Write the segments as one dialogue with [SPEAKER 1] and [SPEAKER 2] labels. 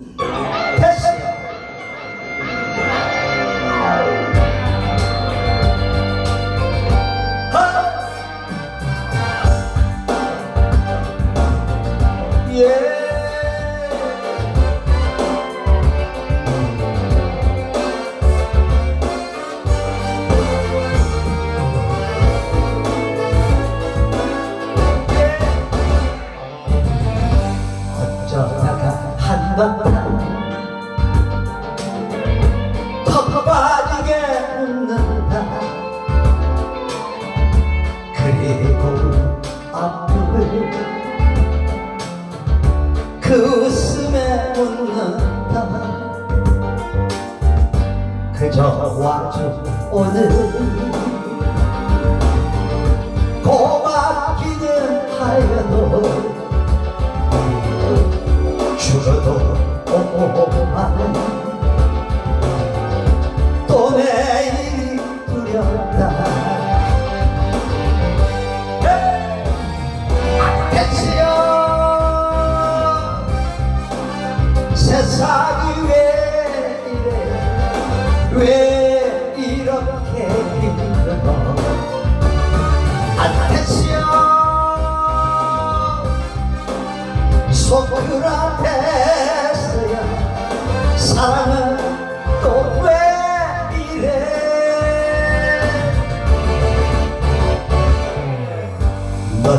[SPEAKER 1] Thank you. 됐어요. 세상이 왜 이래? 왜 이렇게 힘들어? 안 됐어요. 소크라테스야 사랑은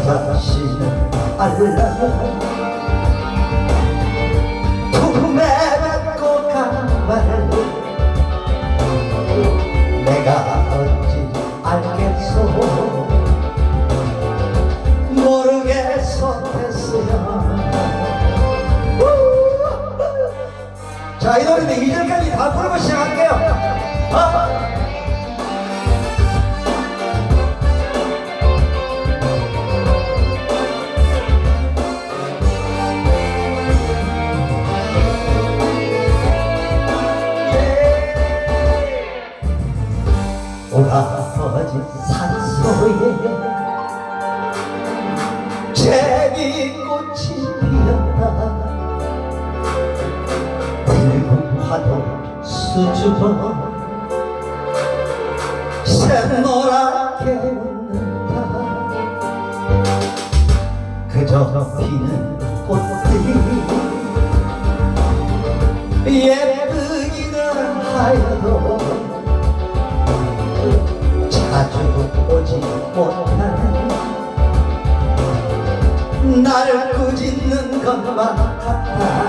[SPEAKER 1] 자신은 알라 수줍어 샛노랗게 웃는다. 그저 피는 꽃들이 예쁘기는 하여도 자주 오지 못하는 나를 꾸짖는 것만 같아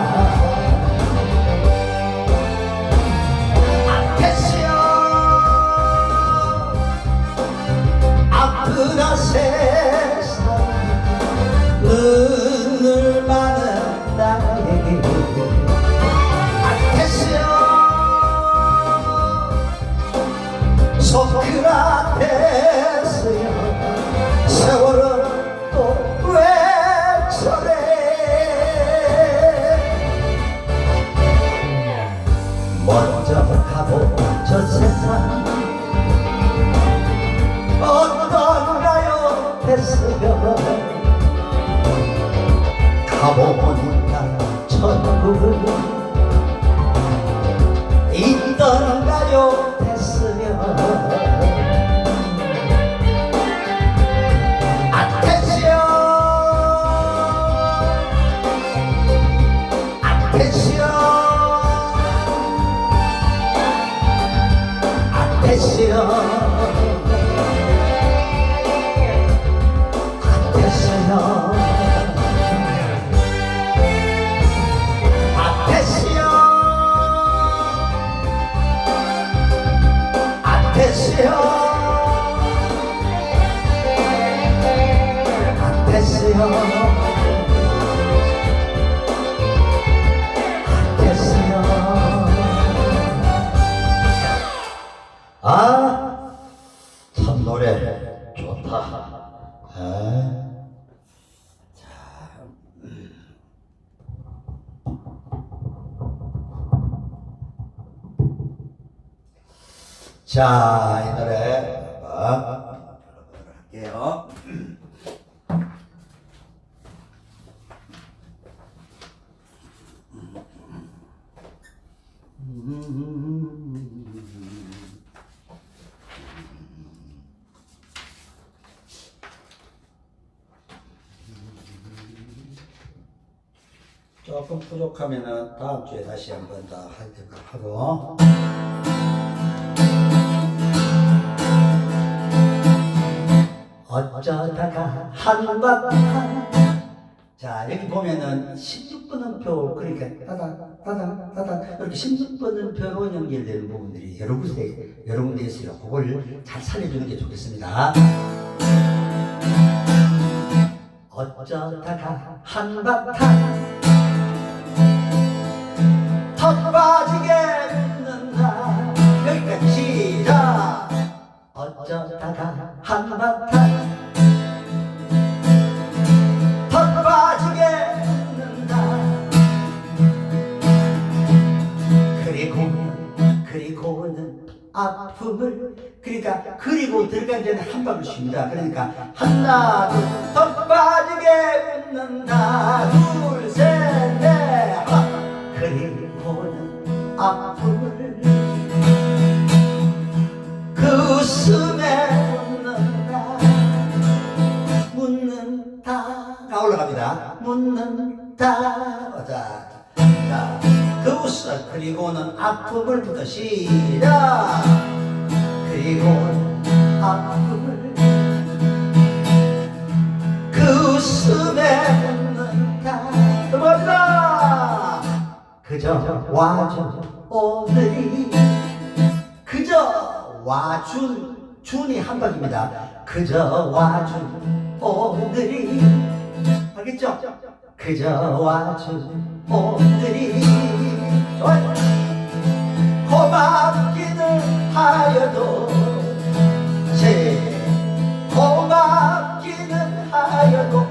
[SPEAKER 1] 눈앞에. 소크라테 아, 참 노래 좋다. 아. 자, 이 노래 봐. 할게요. 조금 부족하면은 다음 주에 다시 한번더 하도록 하고. 어쩌다가 한바탕 자 여기 보면은 16번음표 그러니까 따당 따당 따당 이렇게 16번음표로 연결되는 부분들이 여러 군데 여러 군데 있어요 그걸 잘 살려주는 게 좋겠습니다 어쩌다가 한바탕 턱 빠지게 웃는다 여기까지 시작. 어쩌다가 한바탕 아픔을 그러니까 그리고 들어가기 전에 한 방울 쉽니다. 그러니까 하나 둘턱 빠지게 웃는다 둘셋 아픔을 그 웃음에 묻는다 그 그리고는 아픔을 부터 시작. 그리고는 아픔을 그 웃음에 묻는다 넘어갑니다. 그저 와 준 오늘이 그저 와준 준이 한박입니다. 그저 와준 오늘이 알겠죠? 그저 와준 오늘이 좋아요. 고맙기는 하여도 제 고맙기는 하여도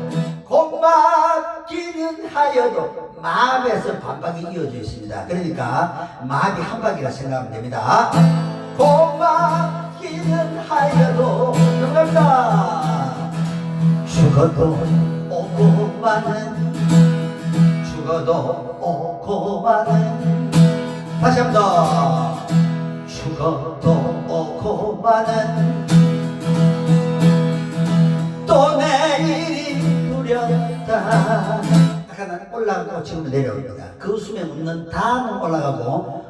[SPEAKER 1] 하여도 마음에서 반박이 이어져 있습니다. 그러니까 마음이 한 박이라 생각하면 됩니다. 고맙기는 하여도 넘어갑니다. 죽어도 오고 마는 죽어도 오고 마는 다시 한 번 더. 죽어도 오고 마는 또 내일이 두렵다. 아까 올라가고 지금 내려옵니다. 그 웃음에 묻는 다는 올라가고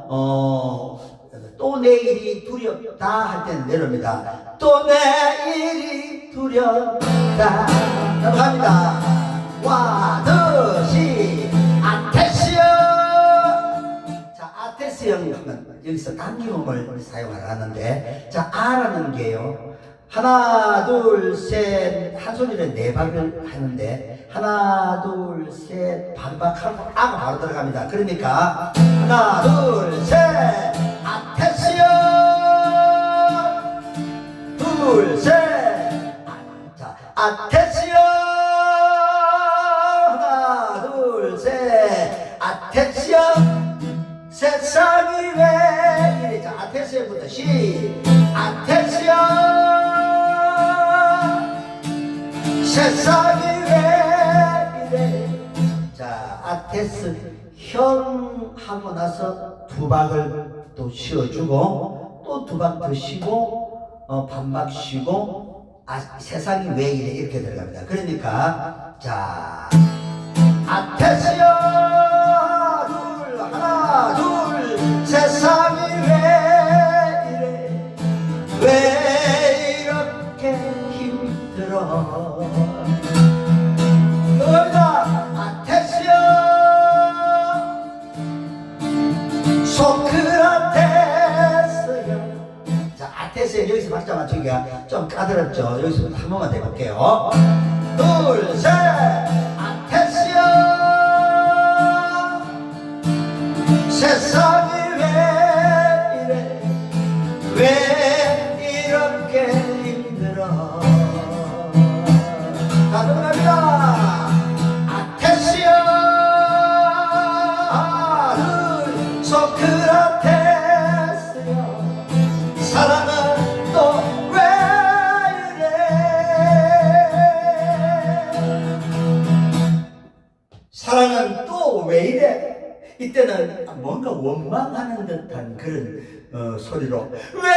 [SPEAKER 1] 어, 또 내일이 두렵다 할 때는 내려옵니다. 또 내일이 두렵다. 넘어갑니다. 와드시 아테시어 자, 아테스형 하면 여기서 단기음을 사용하는데 자, 아라는 게요. 하나, 둘, 셋, 한 소리를 네 박을 하는데 하나, 둘, 셋, 반박하고 아가 바로 들어갑니다. 그러니까 하나, 둘, 셋, 아테시어 둘, 셋, 자, 아테시어 하나, 둘, 셋, 아테시어 세상이 왜 이래? 자 아테시어부터 시 아테시어 세상이 형 하고 나서 두 박을 또 쉬어주고 또 두 박 더 쉬고 어, 반박 쉬고 아, 세상이 왜 이래? 이렇게 들어갑니다. 그러니까 자 아테시어 박자 맞추기가 좀 까다롭죠 여기서부터 한 번만 더 해볼게요 둘 셋 사랑은 또 왜 이래? 이때는 뭔가 원망하는 듯한 그런 어, 소리로 왜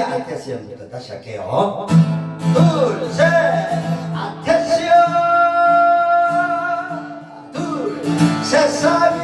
[SPEAKER 1] 아테스 형부터 다시 할게요. 둘, 셋, 아테시오 둘, 세상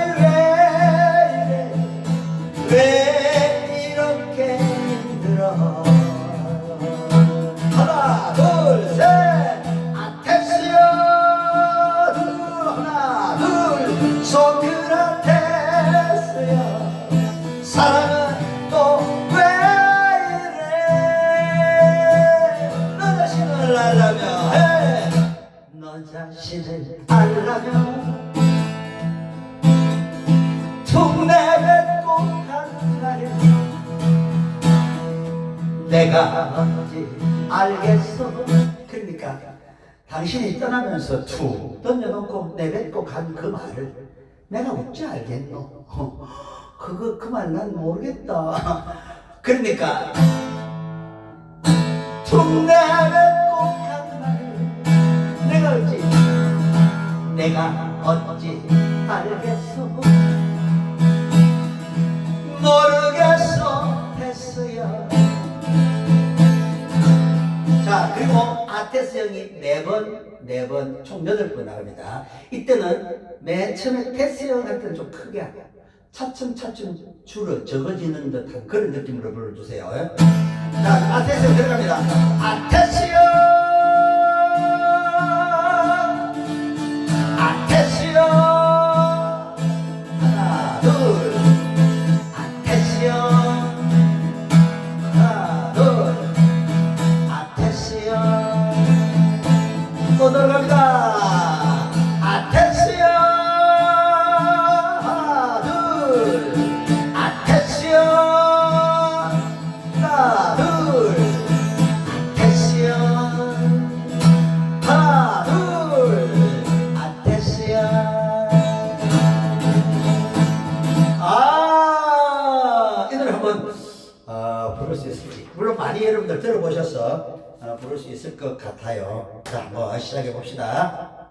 [SPEAKER 1] 당신이 떠나면서 툭 던져놓고 내뱉고 간 그 말을 내가 어찌 알겠노? 어, 그거 그 말 난 모르겠다. 그러니까 툭 내뱉고 간 말을 내가 어찌 내가 어찌 알겠어 모르겠어 했어요. 자 그리고 아테스 형이 네 번 네 번 총 여덟 번 나갑니다. 이때는 맨 처음에 테스 형할 때는 좀 크게 차츰차츰 줄어 적어지는 듯한 그런 느낌으로 불러주세요. 자 아테스 형 들어갑니다. 아테스 형 많이 여러분들 들어보셔서 어, 부를 수 있을 것 같아요. 자 한번 시작해 봅시다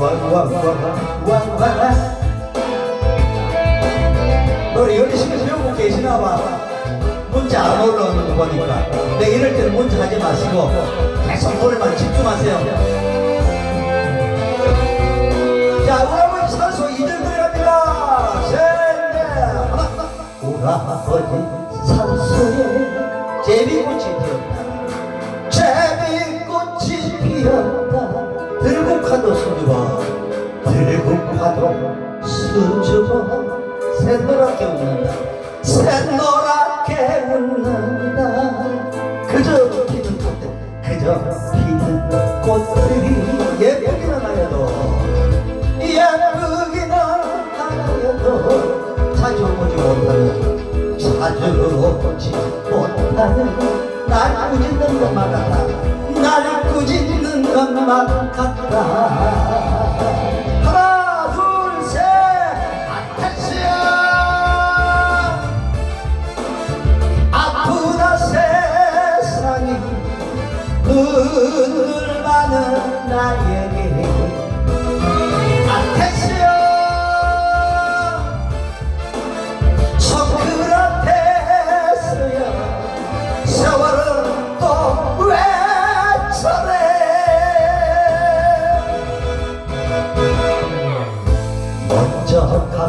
[SPEAKER 1] 와와와와와 노래 열심히 배우고 계시나 봐. 문자 안 올라오는 거 보니까. 네 이럴 때는 문자 하지 마시고 계속 노래만 집중하세요. 자 우리 아버지 산소 2절 들어갑니다. 셋넷. 돌아버린 산속에 제비꽃이 피었다. 제비꽃이 피었다 들고 가도 수줍어 들고 가도 수줍어 새노랗게 웃는다. 새노랗게 웃는다. 그저 피는 꽃들 그저 피는 꽃들이 예쁘기는 하여도 자주 보지 못하는 자주 보지 못하는 날 꾸짖는 것만 같다 날 꾸짖는 것만 같다. 하나 둘셋. 아타시야 아프다 세상이 눈물 많은 나에게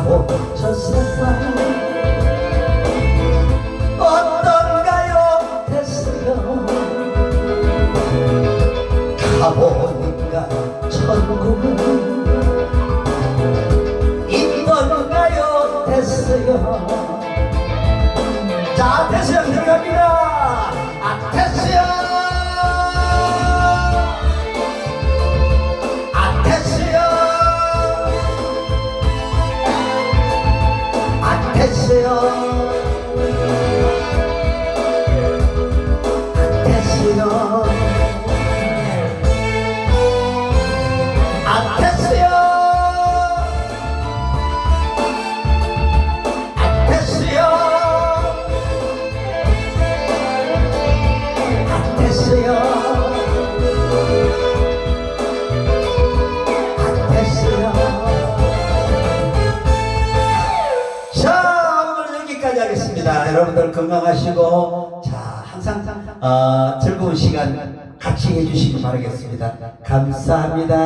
[SPEAKER 1] 가본 저 세상